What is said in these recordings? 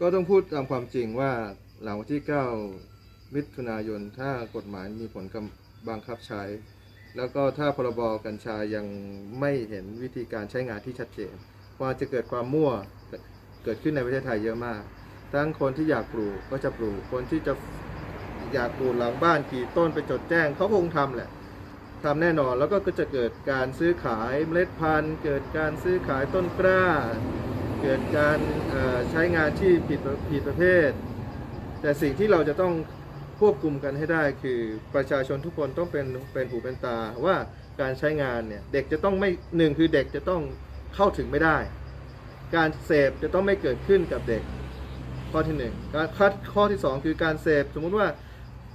ก็ต้องพูดตามความจริงว่าหลังวันที่ 9 มิถุนายน ถ้ากฎหมายมีผลกำบังคับใช้ แล้วก็ถ้าพรบกัญชายังไม่เห็นวิธีการใช้งานที่ชัดเจนว่าจะเกิดความมั่วเกิดขึ้นในประเทศไทยเยอะมาก ทั้งคนที่อยากปลูกก็จะปลูก คนที่จะอยากปลูกหลังบ้านกี่ต้นไปจดแจ้งเขาคงทำแหละทำแน่นอนแล้วก็จะเกิดการซื้อขายเมล็ดพันธุ์ เกิดการซื้อขายต้นกล้า เกิดการใช้งานที่ผิดผิดประเภท แต่สิ่งที่เราจะต้องควบคุมกันให้ได้คือประชาชนทุกคนต้องเป็นเป็นหูเป็นตาว่าการใช้งานเนี่ยเด็กจะต้องไม่หนึ่งคือเด็กจะต้องเข้าถึงไม่ได้ การเสพจะต้องไม่เกิดขึ้นกับเด็ก ข้อที่หนึ่งข้อข้อที่สองคือการเสพสมมุติว่า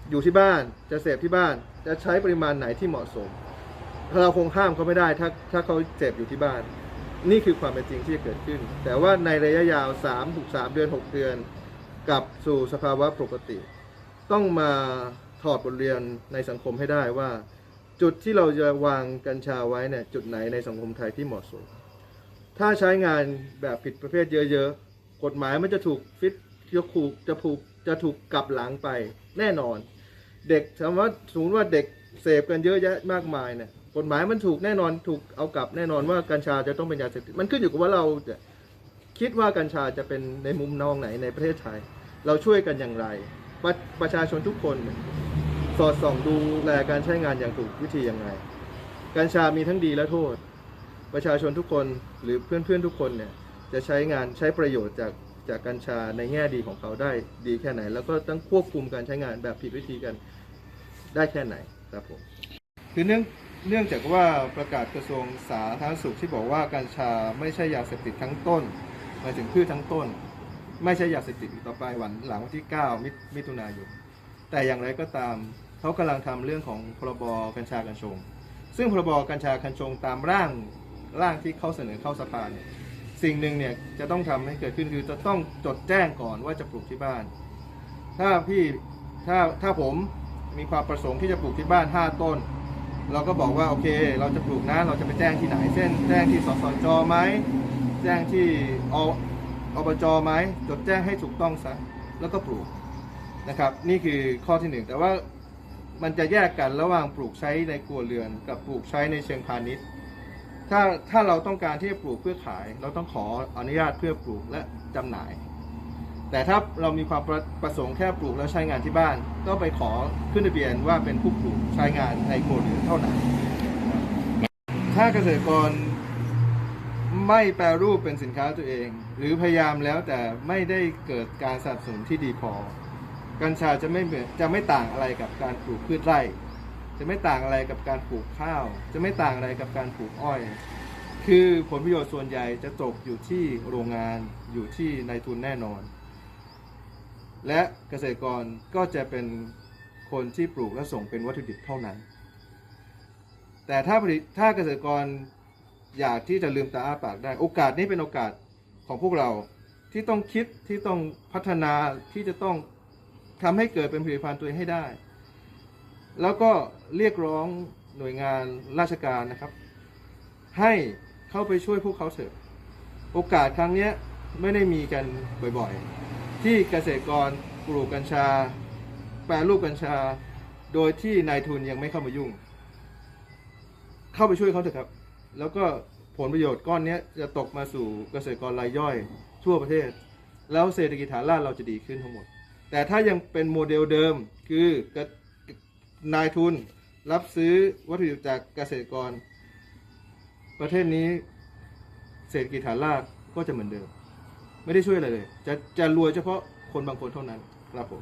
อยู่ที่บ้านจะเสพที่บ้านจะใช้ปริมาณไหนที่เหมาะสมเราคงห้ามเขาไม่ได้ถ้าถ้าเขาเสพอยู่ที่บ้าน นี่คือความเป็นจริงที่จะเกิดขึ้น แต่ว่าในระยะยาว3ถึง3เดือน 6 เดือน กลับสู่สภาวะปกติ ต้องมาถอดบทเรียนในสังคมให้ได้ว่า จุดที่เราจะวางกัญชาไว้เนี่ยจุดไหนในสังคมไทยที่เหมาะสม ถ้าใช้งานแบบผิดประเภทเยอะๆ กฎหมายมันจะถูกฟิตจะถูกจะถูกจะถูกกลับหลังไปแน่นอน เด็กสมมติสมมติว่าเด็กเสพกันเยอะแยะมากมายเนี่ย กฎหมายมันถูกแน่นอนถูกเอากลับแน่นอนว่ากัญชาจะต้องเป็นยาเสพติดมันขึ้นอยู่กับว่าเราจะคิดว่ากัญชาจะเป็นในมุมนองไหนในประเทศไทย เราช่วยกันอย่างไร ประประชาชนทุกคน สอดส่องดูแลการใช้งานอย่างถูกวิธียังไงกัญชามีทั้งดีและโทษ ประชาชนทุกคนหรือเพื่อนๆทุกคนเนี่ยจะใช้งานใช้ประโยชน์จากจากกัญชาในแง่ดีของเขาได้ดีแค่ไหน แล้วก็ต้องควบคุมการใช้งานแบบผิดวิธีกันได้แค่ไหนครับผมคือเนื่อง เนื่องจากว่าประกาศกระทรวงสาธารณสุขที่บอกว่ากัญชาไม่ใช่ยาเสพติดทั้งต้นหมายถึงพืชทั้งต้น ไม่ใช่ยาเสพติดต่อไปวันหลังวันที่ 9 มิมิถุนายนแต่อย่างไรก็ตามเขากำลังทำเรื่องของพรบกัญชากัญชง ซึ่งพรบกัญชากัญชงตามร่างร่างที่เขาเสนอเข้าสภาเนี่ยสิ่งหนึ่งเนี่ยจะต้องทำให้เกิดขึ้นคือจะต้องจดแจ้งก่อนว่าจะปลูกที่บ้าน ถ้าพี่ถ้าถ้าผมมีความประสงค์ที่จะปลูกที่บ้าน 5 ต้น เราก็บอกว่าโอเค เราจะปลูกนะ เราจะไปแจ้งที่ไหนเช่นแจ้งที่สสจไหมแจ้งที่ออบจไหมจดแจ้งให้ถูกต้องซะแล้วก็ปลูกนะครับ นี่คือข้อที่หนึ่งแต่ว่ามันจะแยกกันระหว่างปลูกใช้ในครัวเรือน กับปลูกใช้ในเชิงพาณิชย์ ถ้าถ้าเราต้องการที่จะปลูกเพื่อขาย เราต้องขออนุญาตเพื่อปลูกและจำหน่าย แต่ถ้าเรามีความประประสงค์แค่ปลูกแล้วใช้งานที่บ้าน ก็ไปขอขึ้นทะเบียนว่าเป็นผู้ปลูกใช้งานในครเรือนเท่านั้น ถ้าเกษตรกรไม่แปรรูปเป็นสินค้าตัวเอง หรือพยายามแล้วแต่ไม่ได้เกิดการสนับสนุนที่ดีพอ กัญชาจะไม่เหมือนจะไม่ต่างอะไรกับการปลูกพืชไร่ จะไม่ต่างอะไรกับการปลูกข้าว จะไม่ต่างอะไรกับการปลูกอ้อย คือผลประโยชน์ส่วนใหญ่จะตกอยู่ที่โรงงานอยู่ที่นายทุนแน่นอน และเกษตรกรก็จะเป็นคนที่ปลูกและส่งเป็นวัตถุดิบเท่านั้น แต่ถ้าผลิตถ้าเกษตรกรอยากที่จะลืมตาอ้าปากได้ โอกาสนี้เป็นโอกาสของพวกเราที่ต้องคิดที่ต้องพัฒนาที่จะต้องทำให้เกิดเป็นผลิตภัณฑ์ตัวเองให้ได้ แล้วก็เรียกร้องหน่วยงานราชการนะครับ ให้เข้าไปช่วยพวกเขาเถอะโอกาสครั้งนี้ไม่ได้มีกันบ่อยๆ ที่เกษตรกรปลูกกัญชา แปรรูปกัญชา โดยที่นายทุนยังไม่เข้ามายุ่ง เข้าไปช่วยเขาเถอะครับ แล้วก็ผลประโยชน์ก้อนนี้จะตกมาสู่เกษตรกรรายย่อย ทั่วประเทศ แล้วเศรษฐกิจฐานรากเราจะดีขึ้นทั้งหมด แต่ถ้ายังเป็นโมเดลเดิมคือนายทุนรับซื้อวัตถุดิบจากเกษตรกร ประเทศนี้เศรษฐกิจฐานรากก็จะเหมือนเดิม ไม่ได้ช่วยอะไรเลย จะจะรวยเฉพาะคนบางคนเท่านั้นครับผม